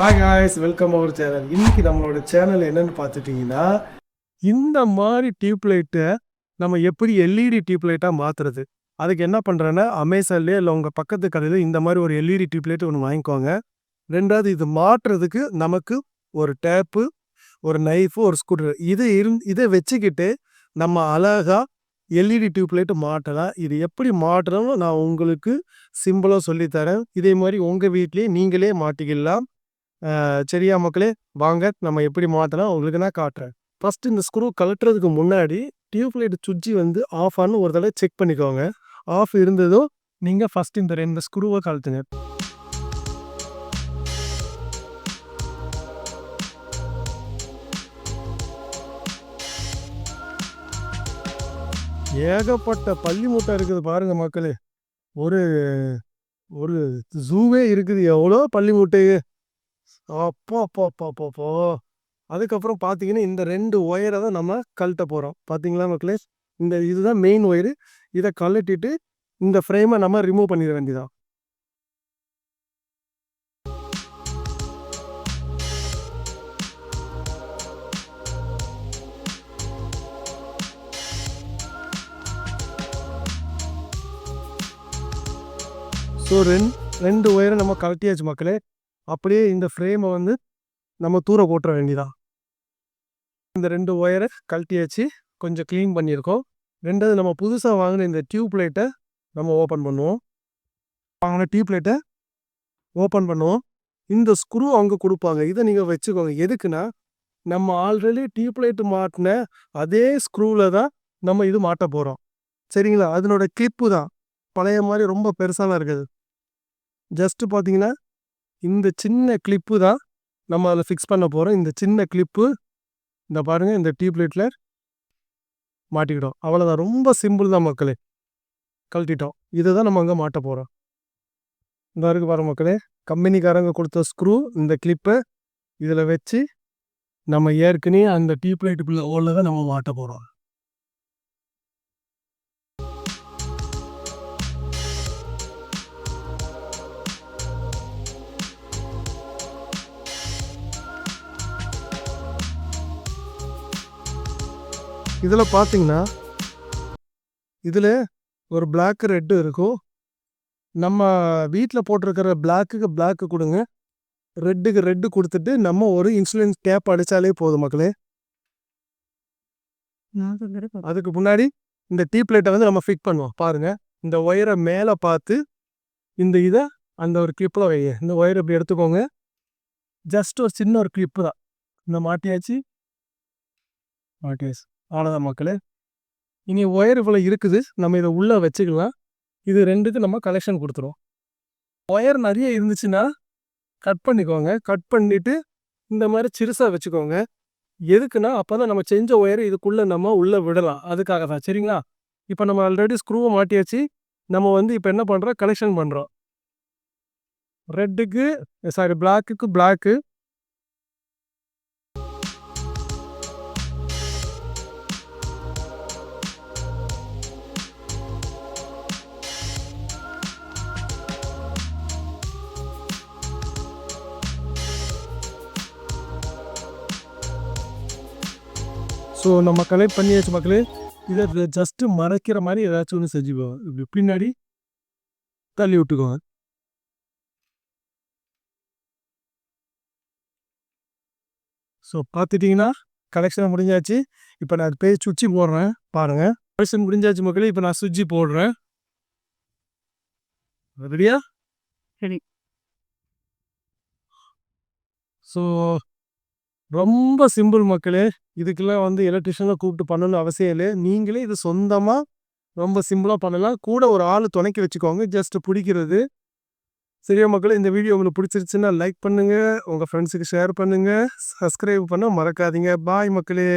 Hi guys welcome our channel இன்னைக்கு நம்மளோட channel என்னன்னு பார்த்துட்டிங்கன்னா இந்த மாதிரி டியூப் லைட்டை நம்ம எப்படி எல்இடி டியூப் லைட்டாக மாற்றுறது அதுக்கு என்ன பண்ணுறேன்னா அமேசான்லேயே இல்லை உங்கள் பக்கத்து கடையில் இந்த மாதிரி ஒரு எல்இடி டியூப் லைட் ஒன்று வாங்கிக்கோங்க. ரெண்டாவது இது மாட்டுறதுக்கு நமக்கு ஒரு டேப்பு ஒரு நைஃபு ஒரு ஸ்கூட்ரு இது இரு இதை வச்சுக்கிட்டு நம்ம அழகாக எல்இடி டியூப் லைட்டு மாட்டலாம் இது எப்படி மாட்டணும்னு நான் உங்களுக்கு சிம்பிளாக சொல்லித்தரேன். இதே மாதிரி உங்கள் வீட்லேயே நீங்களே மாட்டிக்கலாம். சரியா மக்களே வாங்க நம்ம எப்படி மாற்றலாம் உங்களுக்கு நான் காட்டுறேன். ஃபர்ஸ்ட் இந்த ஸ்க்ரூ கழட்டுறதுக்கு முன்னாடி டியூப் லைட் சுவிட்சு வந்து ஆஃப் ஆனு ஒரு தடவை செக் பண்ணிக்கோங்க. ஆஃப் இருந்ததும் நீங்கள் ஃபஸ்ட் இந்த ரெண்டு ஸ்க்ரூவை கழட்டுங்க. ஏகப்பட்ட பள்ளி மூட்டை இருக்குது பாருங்க மக்களே. ஒரு ஒரு ஜூவே இருக்குது. எவ்வளோ பள்ளி மூட்டை அப்போ அப்போ அப்போ அப்போ அப்போ அதுக்கப்புறம் பார்த்தீங்கன்னா இந்த ரெண்டு ஒயரை தான் நம்ம கழட்ட போகிறோம் பார்த்தீங்களா மக்களே? இந்த இதுதான் மெயின் ஒயரு. இதை கழட்டிட்டு இந்த ஃப்ரேமை நம்ம ரிமூவ் பண்ணிட வேண்டியதான் ஸோ ரெண்டு ரெண்டு ஒயரை நம்ம கழட்டியாச்சு மக்களே. அப்படியே இந்த ஃப்ரேமை வந்து நம்ம தூர போட்டுற வேண்டியதான் இந்த ரெண்டு ஒயரை கழட்டியாச்சு கொஞ்சம் க்ளீன் பண்ணியிருக்கோம். ரெண்டாவது நம்ம புதுசாக வாங்கின இந்த டியூப் லைட்டை நம்ம ஓப்பன் பண்ணுவோம். வாங்கின டியூப் லைட்டை ஓப்பன் பண்ணுவோம். இந்த ஸ்க்ரூ அவங்க கொடுப்பாங்க. இதை நீங்கள் வச்சுக்கோங்க. எதுக்குன்னா நம்ம ஆல்ரெடி டியூப் லைட்டு மாட்டின அதே ஸ்க்ரூவில் தான் நம்ம இது மாட்ட போகிறோம் சரிங்களா? அதனோட கிளிப்பு தான். பழைய மாதிரி ரொம்ப பெருசாலாம் இருக்குது. ஜஸ்ட்டு பார்த்தீங்கன்னா இந்த சின்ன கிளிப்பு தான் நம்ம அதில் ஃபிக்ஸ் பண்ண போகிறோம் இந்த சின்ன கிளிப்பு இந்த பாருங்கள் இந்த டியூப் லைட்டில் மாட்டிக்கிட்டோம். அவ்வளோதான் ரொம்ப சிம்பிள் தான் மக்களே. கழட்டிட்டோம். இதை தான் நம்ம அங்கே மாட்ட போகிறோம் இந்த இருக்கு பாரு மக்களே. கம்பெனிக்காரங்க கொடுத்த ஸ்க்ரூ இந்த கிளிப்பை இதில் வச்சு நம்ம ஏற்கனவே அந்த டியூப் லைட்டுக்குள்ள ஓலில் தான் நம்ம மாட்ட போகிறோம் இதில் பார்த்தீங்கன்னா இதில் ஒரு பிளாக் ரெட்டு இருக்கும். நம்ம வீட்டில் போட்டிருக்கிற பிளாக்குக்கு பிளாக்கு கொடுங்க. ரெட்டுக்கு ரெட்டு கொடுத்துட்டு நம்ம ஒரு இன்சுலின் கேப் அடித்தாலே போதும் மக்களே. அதுக்கு முன்னாடி இந்த டீப் லைட்டை வந்து நம்ம ஃபிட் பண்ணுவோம். பாருங்கள் இந்த ஒயரை மேலே பார்த்து இந்த இதை அந்த ஒரு கிளிப்பில் வைங்க. இந்த ஒயர் இப்படி எடுத்துக்கோங்க. ஜஸ்ட் ஒரு சின்ன ஒரு கிளிப்பு தான். இந்த மாட்டியாச்சு? மாட்டியாச்சு அவ்வளோதான் மக்களே. இனி ஒயர் இவ்வளோ இருக்குது. நம்ம இதை உள்ளே வச்சுக்கலாம். இது ரெண்டுக்கு நம்ம கலெக்ஷன் கொடுத்துருவோம். ஒயர் நிறைய இருந்துச்சுன்னா கட் பண்ணிக்கோங்க. கட் பண்ணிவிட்டு இந்த மாதிரி சிறுசாக வச்சுக்கோங்க. எதுக்குன்னா அப்போ தான் நம்ம செஞ்ச ஒயரை இதுக்குள்ளே நம்ம உள்ளே விடலாம். அதுக்காக தான். சரிங்களா? இப்போ நம்ம ஆல்ரெடி ஸ்க்ரூவை மாட்டியாச்சு. நம்ம வந்து இப்போ என்ன பண்ணுறோம் கலெக்ஷன் பண்ணுறோம் ரெட்டுக்கு சாரி பிளாக்குக்கு பிளாக்கு ஸோ நம்ம கலெக்ட் பண்ணியாச்சு மக்களே. இதை ஜஸ்ட்டு மறைக்கிற மாதிரி ஏதாச்சும் ஒன்று செஞ்சுக்கோங்க இப்படி பின்னாடி தள்ளி விட்டுக்கோங்க. ஸோ பார்த்துட்டிங்கன்னா கலெக்ஷன் முடிஞ்சாச்சு. இப்போ நான் பேர் சுவிட்சு போடுறேன். பாருங்கள் கலெக்ஷன் முடிஞ்சாச்சு மக்களே. இப்போ நான் சுவிட்சு போடுறேன். ரெடியா சரி. ஸோ ரொம்ப சிம்பிள் மக்களே இதுக்கெல்லாம் வந்து எலக்ட்ரிஷியனை கூப்பிட்டு பண்ணணும்னு அவசியம் இல்லை. நீங்களே இது சொந்தமாக ரொம்ப சிம்பிளாக பண்ணலாம். கூட ஒரு ஆள் துணைக்கி வச்சுக்கோங்க ஜஸ்ட் பிடிக்கிறது. சரியா மக்களே இந்த வீடியோ உங்களுக்கு பிடிச்சிருச்சுன்னா லைக் பண்ணுங்கள் உங்கள் ஃப்ரெண்ட்ஸுக்கு ஷேர் பண்ணுங்கள் சப்ஸ்கிரைப் பண்ண மறக்காதீங்க. பாய் மக்களே.